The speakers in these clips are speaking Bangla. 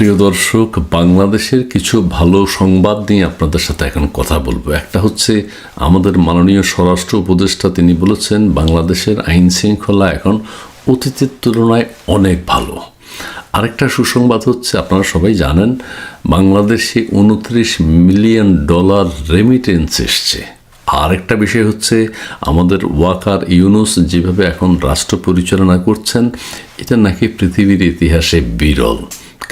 প্রিয় দর্শক, বাংলাদেশের কিছু ভালো সংবাদ নিয়ে আপনাদের সাথে এখন কথা বলব। একটা হচ্ছে, আমাদের মাননীয় স্বরাষ্ট্র উপদেষ্টা তিনি বলেছেন, বাংলাদেশের আইন শৃঙ্খলা এখন অতীতের তুলনায় অনেক ভালো। আরেকটা সুসংবাদ হচ্ছে, আপনারা সবাই জানেন, বাংলাদেশে উনত্রিশ মিলিয়ন ডলার রেমিটেন্স এসছে। আরেকটা বিষয় হচ্ছে, আমাদের ওয়াকার ইউনুস যেভাবে এখন রাষ্ট্র পরিচালনা করছেন, এটা নাকি পৃথিবীর ইতিহাসে বিরল।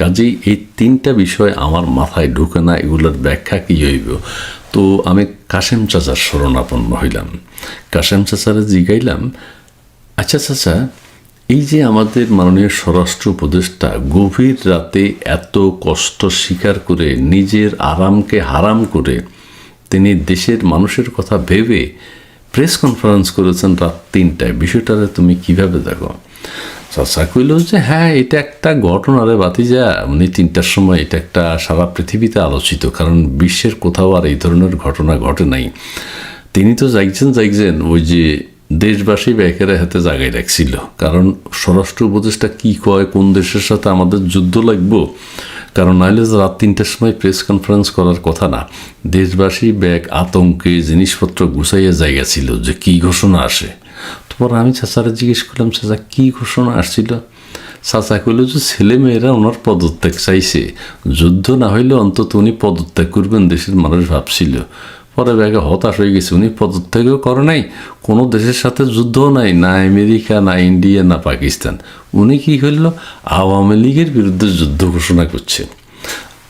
কাজেই এই তিনটা বিষয় আমার মাথায় ঢুকে না, এগুলোর ব্যাখ্যা কী হইব? তো আমি কাশেম চাচার শরণাপন্ন হইলাম। কাশেম চাচারে জিগাইলাম আচ্ছা চাচা, এই যে আমাদের মাননীয় স্বরাষ্ট্র উপদেষ্টা গভীর রাতে এত কষ্ট স্বীকার করে নিজের আরামকে হারাম করে তিনি দেশের মানুষের কথা ভেবে প্রেস কনফারেন্স করেছেন রাত তিনটায়, বিষয়টারে তুমি কীভাবে দেখো? চাচা কইল যে হ্যাঁ এটা একটা ঘটনা রে বাতিজা উনি তিনটার সময় এটা একটা সারা পৃথিবীতে আলোচিত, কারণ বিশ্বের কোথাও আর এই ধরনের ঘটনা ঘটে নাই। তিনি তো যাইছেন যাইছেন, ওই যে দেশবাসী ব্যাকের হাতে জাগাই রাখছিল। কারণ স্বরাষ্ট্র উপদেষ্টা কি কয়, কোন দেশের সাথে আমাদের যুদ্ধ লাগবো? কারণ নাইলে তো রাত তিনটার সময় প্রেস কনফারেন্স করার কথা না, দেশবাসী ব্যাগ, আতঙ্কে জিনিসপত্র গুছাইয়া জায়গা ছিল যে কি ঘোষণা আসে। তারপর আমি চাচারা জিজ্ঞেস করলাম, চাচা, কি ঘোষণা আসছিল? চাচা কইল যে ছেলে মেয়েরা ওনার পদত্যাগ চাইছে। যুদ্ধ না হইলে অন্তত উনি পদত্যাগ করবেন দেশের মানুষ ভাবছিল। পরে ব্যাগে হতাশ হয়ে গেছে, উনি পদত্যাগও করে নাই, কোনো দেশের সাথে যুদ্ধও নাই, না আমেরিকা, না ইন্ডিয়া, না পাকিস্তান। উনি কি করল আওয়ামী লীগের বিরুদ্ধে যুদ্ধ ঘোষণা করছে।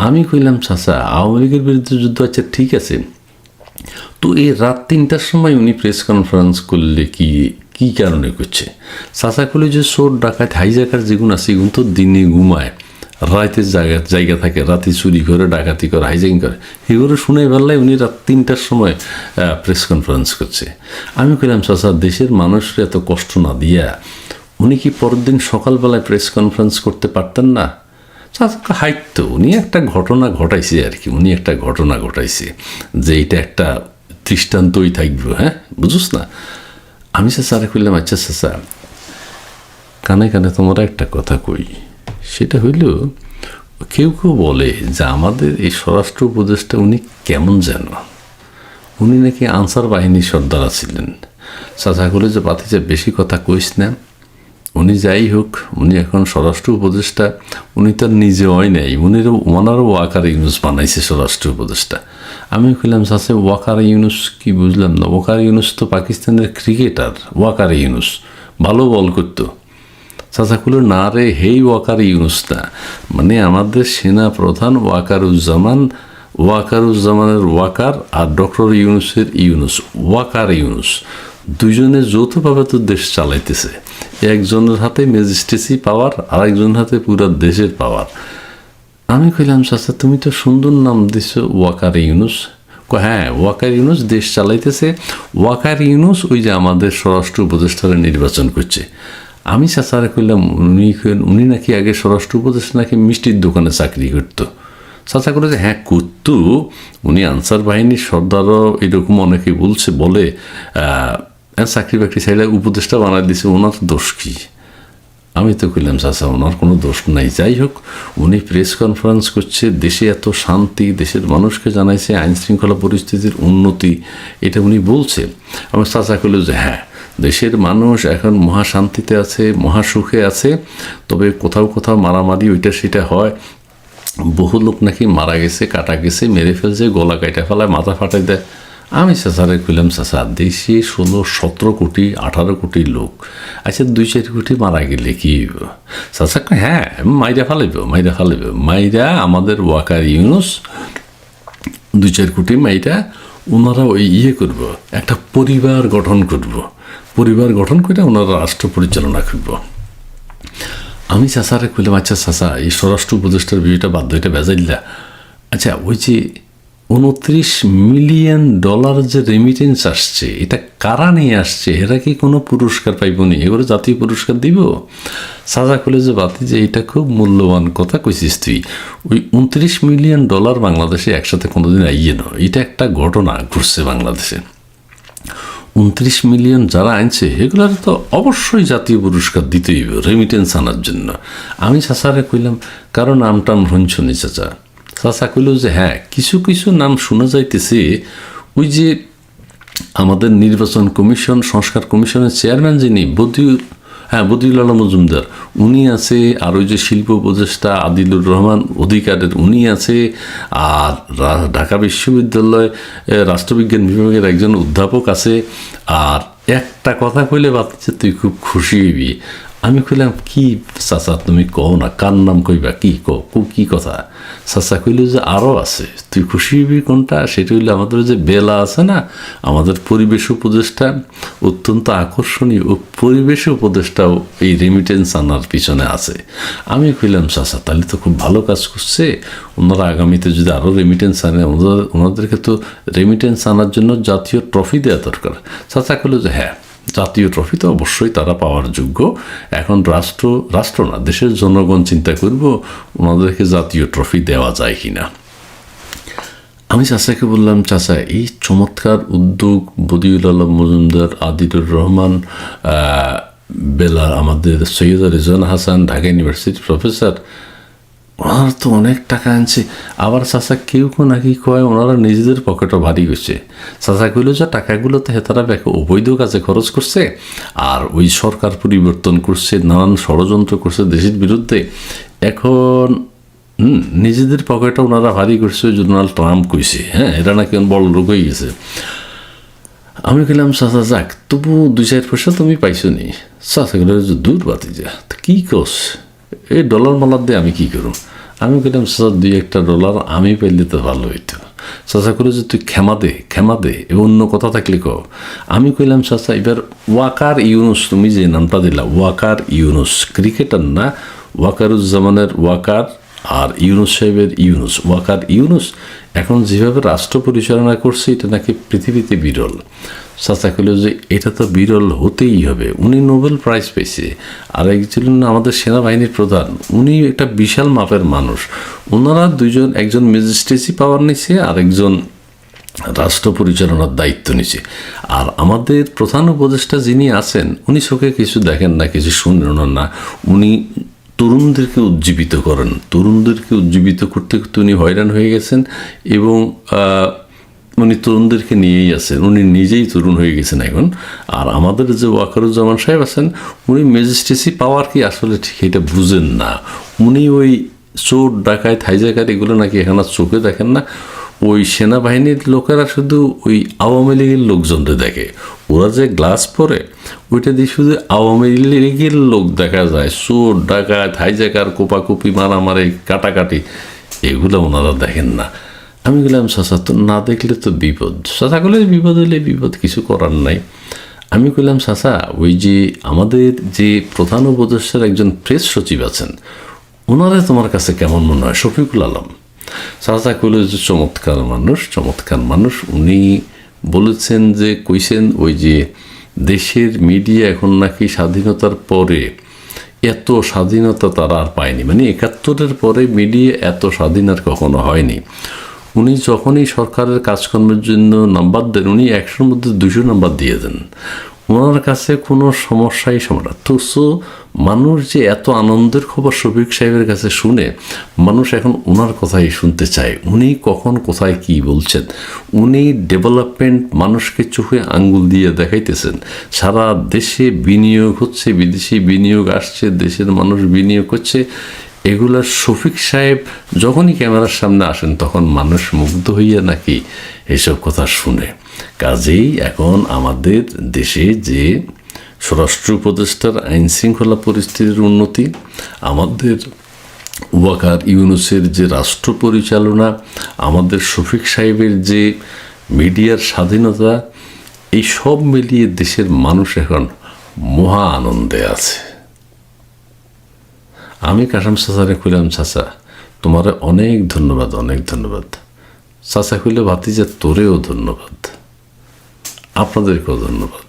আমি কইলাম, চাচা, আওয়ামী লীগের বিরুদ্ধে যুদ্ধ আচ্ছা ঠিক আছে। তো এই রাত তিনটার সময় উনি প্রেস কনফারেন্স করলে কি কি কারণে করছে? চাচা করলে যে চোর, ডাকাত হাইজাকার যেগুলো আছে এগুলো তো দিনে ঘুমায়। রাতের জায়গা জায়গা থাকে, রাতে চুরি করে, ডাকাতি করে হাইজাকিং করে। এগুলো শুনে বেলায় উনি রাত তিনটার সময় প্রেস কনফারেন্স করছে। আমি কইলাম, চাচা, দেশের মানুষের এত কষ্ট না দিয়া, উনি কি পরের দিন সকালবেলায় প্রেস কনফারেন্স করতে পারতেন না? চাচা হাইতো উনি একটা ঘটনা ঘটাইছে আর কি, উনি একটা ঘটনা ঘটাইছে যে এটা একটা দৃষ্টান্তই থাকবে হ্যাঁ? বুঝুস না? আমি চাচারে কইলাম আচ্ছা চাচা কানে কানে তোমরা একটা কথা কই। সেটা হইল, কেউ কেউ বলে যে আমাদের এই স্বরাষ্ট্র উপদেশটা উনি কেমন যেন। উনি নাকি আনসার বাহিনীর সর্দারা ছিলেন চাচা করে যে পাতিছে বেশি কথা কইস না। উনি যাই হোক, উনি এখন স্বরাষ্ট্র উপদেষ্টা, উনি তার নিজে হয় নাই। উনি ওনারও ওয়াকার ইউনুস বানাইছে স্বরাষ্ট্র উপদেষ্টা। আমি কইলাম চাচা ওয়াকার ইউনুস, কি বুঝলাম না। ওয়াকার ইউনুস তো পাকিস্তানের ক্রিকেটার, ওয়াকার ইউনুস, ভালো বল করতো। চাচাকুলো না রে হেই ওয়াকার ইউনুস না মানে আমাদের সেনা প্রধান ওয়াকারুজ্জামান, ওয়াকারুজ্জামানের ওয়াকার আর ডক্টর ইউনুসের ইউনুস, ওয়াকার ইউনুস। দুজনে যৌথভাবে তো দেশ চালাইতেছে। একজনের হাতে ম্যাজিস্ট্রেসি পাওয়ার আর একজনের হাতে পুরা দেশের পাওয়ার। আমি কইলাম, চাচা, তুমি তো সুন্দর নাম দিছো ওয়াকার ইউনুস। হ্যাঁ ওয়াকার ইউনুস দেশ চালাইতেছে। ওয়াকার ইউনুস ওই যে আমাদের স্বরাষ্ট্র উপদেষ্টারা নির্বাচন করছে। আমি চাচারে কইলাম, উনি উনি নাকি আগে স্বরাষ্ট্র উপদেষ্টা, নাকি মিষ্টির দোকানে চাকরি করতো? চাচা করে যে হ্যাঁ করতো। উনি আনসার বাহিনীর সর্দারও এরকম অনেকে বলছে, বলে চাকরি বাকরি চাইলে উপদেষ্টা বানাই দিছে, ওনার দোষ কী? আমি তো কইলাম, চাচা, ওনার কোনো দোষ নাই। যাই হোক, উনি প্রেস কনফারেন্স করছে, দেশে এত শান্তি, দেশের মানুষকে জানাইছে আইন শৃঙ্খলা পরিস্থিতির উন্নতি, এটা উনি বলছে। আমার চাচা কইল যে হ্যাঁ দেশের মানুষ এখন মহাশান্তিতে আছে মহাসুখে আছে, তবে কোথাও কোথাও মারামারি, ওইটা সেটা হয়। বহু লোক নাকি মারা গেছে, কাটা গেছে, মেরে ফেলছে, গলা কাটা ফেলায়, মাথা ফাটাই দেয়। আমি চাচারে কইলাম, চাচা, দেশে ষোলো, সতেরো কোটি, আঠারো কোটি লোক আচ্ছা দুই, চার কোটি মারা গেলে কি চাচা হ্যাঁ মাইরা ফালাইব মাইরা ফালাইব, মাইরা আমাদের ওয়াকার ইউনুস, দুই, চার কোটি মাইরা ওনারা ওই ইয়ে করব, একটা পরিবার গঠন করব, পরিবার গঠন করে ওনারা রাষ্ট্র পরিচালনা করব। আমি চাচারে কইলাম আচ্ছা চাচা, এই স্বরাষ্ট্র উপদেষ্টার বিষয়টা বাধ্য এটা বেজাইলা আচ্ছা ওই যে উনত্রিশ মিলিয়ন ডলার যে রেমিটেন্স আসছে, এটা কারা নিয়ে আসছে? এরা কি কোনো পুরস্কার পাইব নি? এগুলো জাতীয় পুরস্কার দিব? সাজা করলে যে বাতি যে এটা খুব মূল্যবান কথা কইছিস তুই। ওই উনত্রিশ মিলিয়ন ডলার বাংলাদেশে একসাথে কোনোদিন আইয়ে না। এটা একটা ঘটনা ঘুরছে বাংলাদেশে। উনত্রিশ মিলিয়ন যারা আনছে, এগুলার তো অবশ্যই জাতীয় পুরস্কার দিতেই রেমিটেন্স আনার জন্য। আমি চাচারে কইলাম কারণ নাম টাম শুনছনি চাচা। চাচা কইল যে হ্যাঁ কিছু কিছু নাম শোনা যাইতেছে। ওই যে আমাদের নির্বাচন কমিশন, সংস্কার কমিশনের চেয়ারম্যান যিনি বদিউর হ্যাঁ বদিউল আলম মজুমদার, উনি আছে। আর ওই যে শিল্প উপদেষ্টা আদিলুর রহমান অধিকারের উনি আছে। আর ঢাকা বিশ্ববিদ্যালয় রাষ্ট্রবিজ্ঞান বিভাগের একজন অধ্যাপক আছে। আর একটা কথা কইলে ভাবছে তুই খুব খুশি হইবি। আমি কইলাম, কি চাচা, তুমি কও না, কার নাম কইবা, কি কো- কি কথা? চাচা কইল যে আরও আছে, তুই খুশি হবি কোনটা? সেটা হইলে, আমাদের যে বেলা আছে না, আমাদের পরিবেশ উপদেষ্টা অত্যন্ত আকর্ষণীয় ও পরিবেশ উপদেষ্টাও এই রেমিটেন্স আনার পিছনে আছে। আমি কইলাম, চাচা, তাহলে তো খুব ভালো কাজ করছে। ওনারা আগামীতে যদি আরও রেমিটেন্স আনে, ওনাদের, ওনাদেরকে তো রেমিটেন্স আনার জন্য জাতীয় ট্রফি দেওয়া দরকার। চাচা কইল যে হ্যাঁ। জাতীয় ট্রফি তো অবশ্যই তারা পাওয়ার যোগ্য। এখন রাষ্ট্র রাষ্ট্র না, দেশের জনগণ চিন্তা করব ওনাদেরকে জাতীয় ট্রফি দেওয়া যায় কিনা। আমি চাচাকে বললাম, চাচা, এই চমৎকার উদ্যোগ বদিউল আলম মজুমদার আদিলুর রহমান বেলা আমাদের সৈয়দ রেজান হাসান, ঢাকা ইউনিভার্সিটির প্রফেসর ওনারা তো অনেক টাকা আনছে। আবার চাচা কেউ কেউ নাকি কয় ওনারা নিজেদের পকেটও ভারী হয়েছে চাচা কইল যে টাকাগুলো তো হেতারা ব্যাকে অবৈধ কাজে খরচ করছে আর ওই সরকার পরিবর্তন করছে, নানান ষড়যন্ত্র করছে দেশের বিরুদ্ধে। এখন, হুম, নিজেদের পকেটে ওনারা ভারী করছে, ওই ডোনাল্ড ট্রাম্প কইছে হ্যাঁ এরা নাকি বড় লোক হয়ে গেছে। আমি গেলাম চাচা, যাক তবু দুই চার পয়সা তুমি পাইছো নি চাচা গেলে দূর বাতি যা। কি কস? এই ডলার মালার দিয়ে আমি কি করুম আমি গেলাম চাচা, দুই একটা ডলার আমি পাইলে তো ভালো হইতো। চাচা করে যে, তুই ক্ষমা দে ক্ষমা দে এবং অন্য কথা থাকলে কও। আমি কইলাম, চাচা, এবার ওয়াকার ইউনুস, তুমি যে নামটা দিলা, ওয়াকার ইউনুস, ক্রিকেটার না? ওয়াকারুজ্জামানের ওয়াকার আর ইউনুস সাহেবের ইউনুস, ওয়াকার ইউনুস। এখন যেভাবে রাষ্ট্র পরিচালনা করছে, এটা নাকি পৃথিবীতে বিরল। চাচা কইল যে এটা তো বিরল হতেই হবে। উনি নোবেল প্রাইজ পেয়েছে। আর এক একজন আমাদের সেনাবাহিনীর প্রধান। উনি একটা বিশাল মাপের মানুষ। ওনারা দুজন একজন ম্যাজিস্ট্রেসি পাওয়ার নিছে আর একজন রাষ্ট্র পরিচালনার দায়িত্ব নিছে। আর আমাদের প্রধান উপদেষ্টা যিনি আছেন, উনি চোখে কিছু দেখেন না, কিছু শুনেন না উনি তরুণদেরকে উজ্জীবিত করেন। তরুণদেরকে উজ্জীবিত করতে করতে উনি হয়রান হয়ে গেছেন এবং উনি তরুণদেরকে নিয়েই আছেন, উনি নিজেই তরুণ হয়ে গেছেন এখন। আর আমাদের যে ওয়াকারুজ্জামান সাহেব আছেন, উনি ম্যাজিস্ট্রেসি পাওয়ার কি আসলে ঠিক এটা বুঝেন না। উনি ওই চোর ডাকায় থাইজাকার এগুলো নাকি এখন চোখে দেখেন না। ওই সেনাবাহিনীর লোকেরা শুধু ওই আওয়ামী লীগের লোকজনদের দেখে। ওরা যে গ্লাস পরে, ওইটা দিয়ে শুধু আওয়ামী লীগের লোক দেখা যায়। চোর ডাকায় থাইজাকার কোপাকুপি, মারামারি, কাটাকাটি, এগুলো ওনারা দেখেন না। আমি গেলাম চাচা তো না দেখলে তো বিপদ। চাচা করলে বিপদ হলে বিপদ, কিছু করার নাই। আমি কইলাম চাচা ওই যে আমাদের যে প্রধান উপদেষ্টার একজন প্রেস সচিব আছেন, ওনারা তোমার কাছে কেমন মনে হয়? শফিকুল আলম। চাচা কইল যে, চমৎকার মানুষ চমৎকার মানুষ। উনি বলেছেন যে, কইছেন ওই যে দেশের মিডিয়া এখন নাকি স্বাধীনতার পরে এত স্বাধীনতা তারা আর পায়নি। মানে একাত্তরের পরে মিডিয়া এত স্বাধীন আর কখনো হয়নি। উনি যখনই সরকারের কাজকর্মের জন্য নাম্বার দেন, উনি একশোর মধ্যে দুশো নাম্বার দিয়ে দেন। ওনার কাছে কোনো সমস্যাই সমাধান তো সো, মানুষ যে এত আনন্দের খবর শফিক সাহেবের কাছে শুনে মানুষ এখন ওনার কথাই শুনতে চায়, উনি কখন, কোথায়, কি বলছেন? উনি ডেভেলপমেন্ট মানুষকে চোখে আঙ্গুল দিয়ে দেখাইতেছেন। সারা দেশে বিনিয়োগ হচ্ছে, বিদেশি বিনিয়োগ আসছে, দেশের মানুষ বিনিয়োগ করছে। এগুলা শফিক সাহেব যখনই ক্যামেরার সামনে আসেন, তখন মানুষ মুগ্ধ হইয়া নাকি এসব কথা শুনে। কাজেই এখন আমাদের দেশে যে স্বরাষ্ট্র উপদেষ্টার আইন শৃঙ্খলা পরিস্থিতির উন্নতি, আমাদের ওয়াকার ইউনুসের যে রাষ্ট্র পরিচালনা, আমাদের শফিক সাহেবের যে মিডিয়ার স্বাধীনতা, এই সব মিলিয়ে দেশের মানুষ এখন মহা আনন্দে আছে। আমি কাসাম চাচারে কইলাম, চাচা, তোমার অনেক ধন্যবাদ অনেক ধন্যবাদ। চাচা কইলে ভাতি যে তোরেও ধন্যবাদ। আপনাদেরকেও ধন্যবাদ।